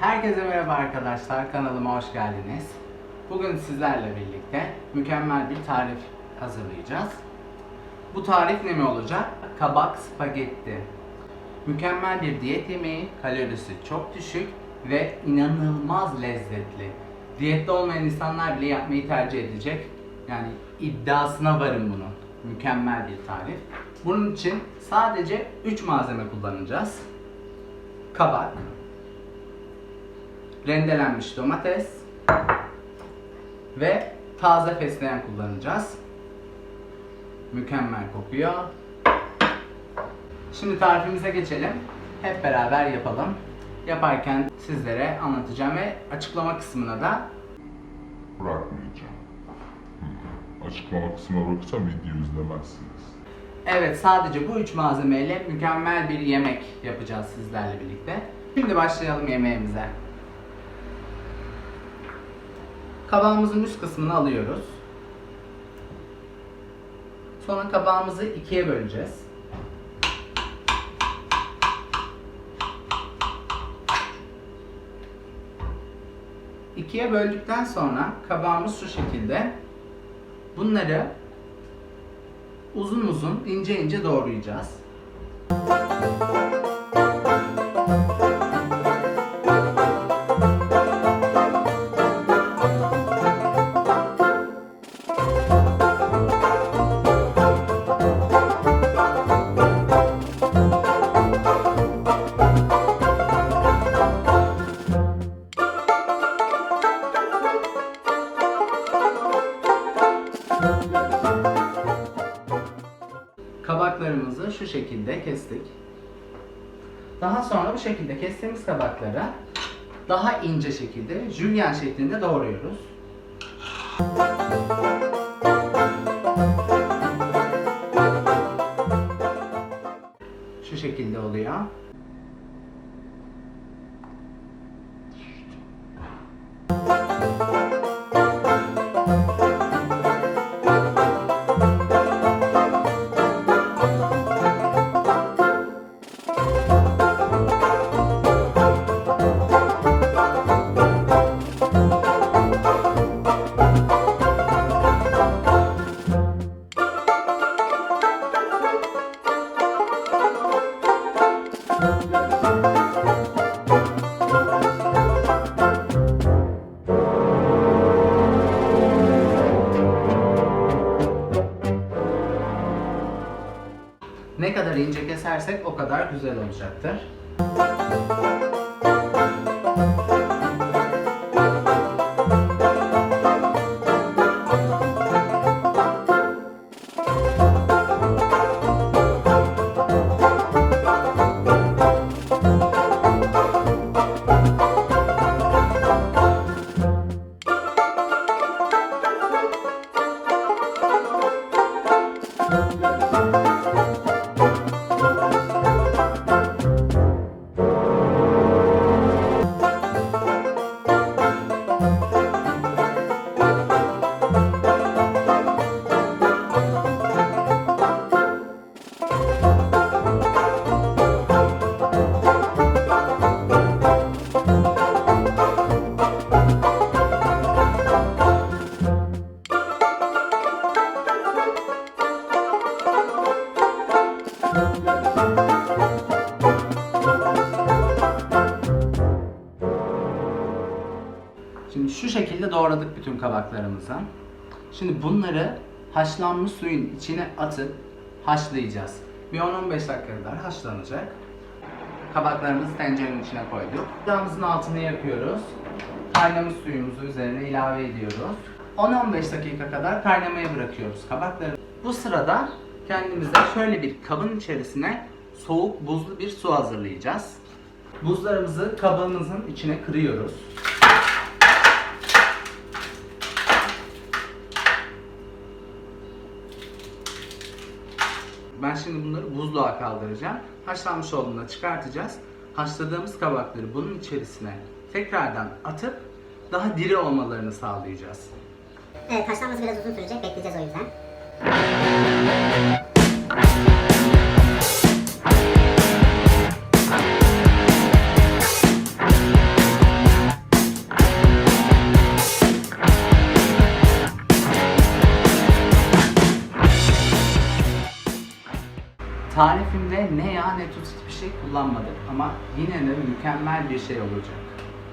Herkese merhaba arkadaşlar, kanalıma hoş geldiniz. Bugün sizlerle birlikte mükemmel bir tarif hazırlayacağız. Bu tarif ne mi olacak? Kabak spagetti. Mükemmel bir diyet yemeği, kalorisi çok düşük ve inanılmaz lezzetli. Diyette olmayan insanlar bile yapmayı tercih edecek. Yani iddiasına varım bunun. Mükemmel bir tarif. Bunun için sadece 3 malzeme kullanacağız. Kabak, rendelenmiş domates ve taze fesleğen kullanacağız. Mükemmel kokuyor. Şimdi tarifimize geçelim. Hep beraber yapalım. Yaparken sizlere anlatacağım ve açıklama kısmına da bırakmayacağım. Açıklama kısmına bakırsam video izlemezsiniz. Evet sadece bu üç malzemeyle mükemmel bir yemek yapacağız sizlerle birlikte. Şimdi başlayalım yemeğimize. Kabağımızın üst kısmını alıyoruz. Sonra kabağımızı ikiye böleceğiz. İkiye böldükten sonra kabağımız şu şekilde. Bunları uzun uzun ince ince doğrayacağız. Kabaklarımızı şu şekilde kestik. Daha sonra bu şekilde kestiğimiz kabakları daha ince şekilde jülyen şeklinde doğruyoruz. Şu şekilde oluyor. İnce kesersek o kadar güzel olacaktır. Doğradık bütün kabaklarımızı. Şimdi bunları haşlanmış suyun içine atıp haşlayacağız. Bir 10-15 dakika kadar haşlanacak. Kabaklarımızı tencerenin içine koyduk. Ocağımızın altını yakıyoruz. Kaynamış suyumuzu üzerine ilave ediyoruz. 10-15 dakika kadar kaynamaya bırakıyoruz kabakları. Bu sırada kendimize şöyle bir kabın içerisine soğuk buzlu bir su hazırlayacağız. Buzlarımızı kabımızın içine kırıyoruz. Ben şimdi bunları buzluğa kaldıracağım. Haşlanmış olduğunda çıkartacağız. Haşladığımız kabakları bunun içerisine tekrardan atıp daha diri olmalarını sağlayacağız. Evet haşlanması biraz uzun sürecek. Bekleyeceğiz o yüzden. Nane tuz hiçbir şey kullanmadık ama yine de mükemmel bir şey olacak.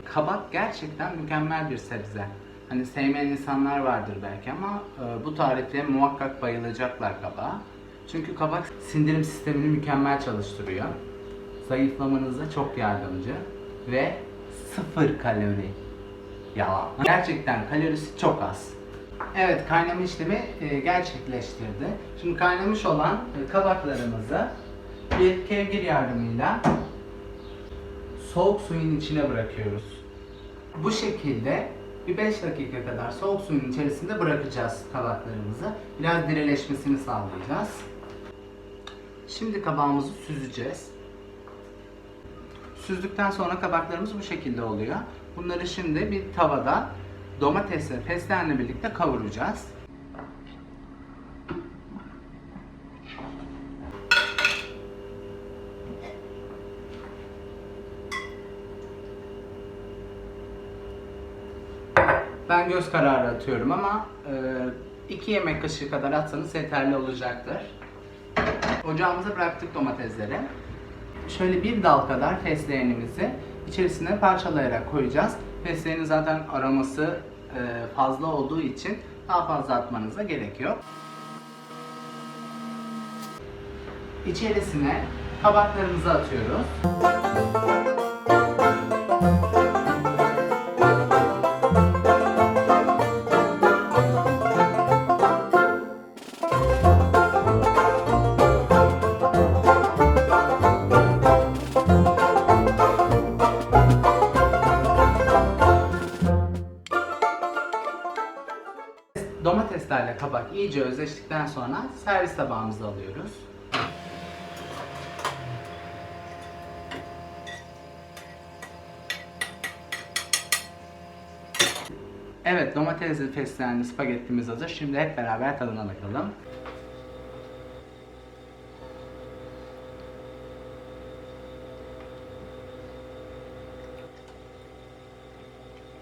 Kabak gerçekten mükemmel bir sebze. Hani sevmeyen insanlar vardır belki ama e, bu tarifte muhakkak bayılacaklar kabağa. Çünkü kabak sindirim sistemini mükemmel çalıştırıyor. Zayıflamanıza çok yardımcı ve sıfır kalori. Yalan. Gerçekten kalorisi çok az. Evet kaynama işlemi e, gerçekleştirdi. Şimdi kaynamış olan e, kabaklarımızı bir kevgir yardımıyla soğuk suyun içine bırakıyoruz. Bu şekilde bir 5 dakika kadar soğuk suyun içerisinde bırakacağız kabaklarımızı. Biraz dirileşmesini sağlayacağız. Şimdi kabağımızı süzeceğiz. Süzdükten sonra kabaklarımız bu şekilde oluyor. Bunları şimdi bir tavada domates ve fesleğenle birlikte kavuracağız. Ben göz kararı atıyorum ama 2 yemek kaşığı kadar atsanız yeterli olacaktır. Ocağımıza bıraktık domatesleri. Şöyle bir dal kadar fesleğenimizi içerisine parçalayarak koyacağız. Fesleğenin zaten aroması e, fazla olduğu için daha fazla atmanıza gerek yok. İçerisine kabaklarımızı atıyoruz. İyice özleştikten sonra servis tabağımıza alıyoruz. Evet, domatesli fesleğenli spagettimiz hazır. Şimdi hep beraber tadına bakalım.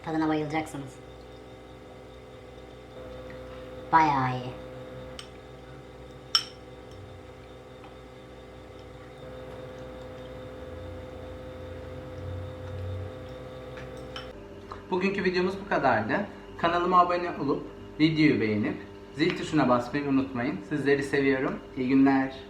Tadına bayılacaksınız. Bayağı iyi. Bugünkü videomuz bu kadardı. Kanalıma abone olup videoyu beğenip zil tuşuna basmayı unutmayın. Sizleri seviyorum. İyi günler.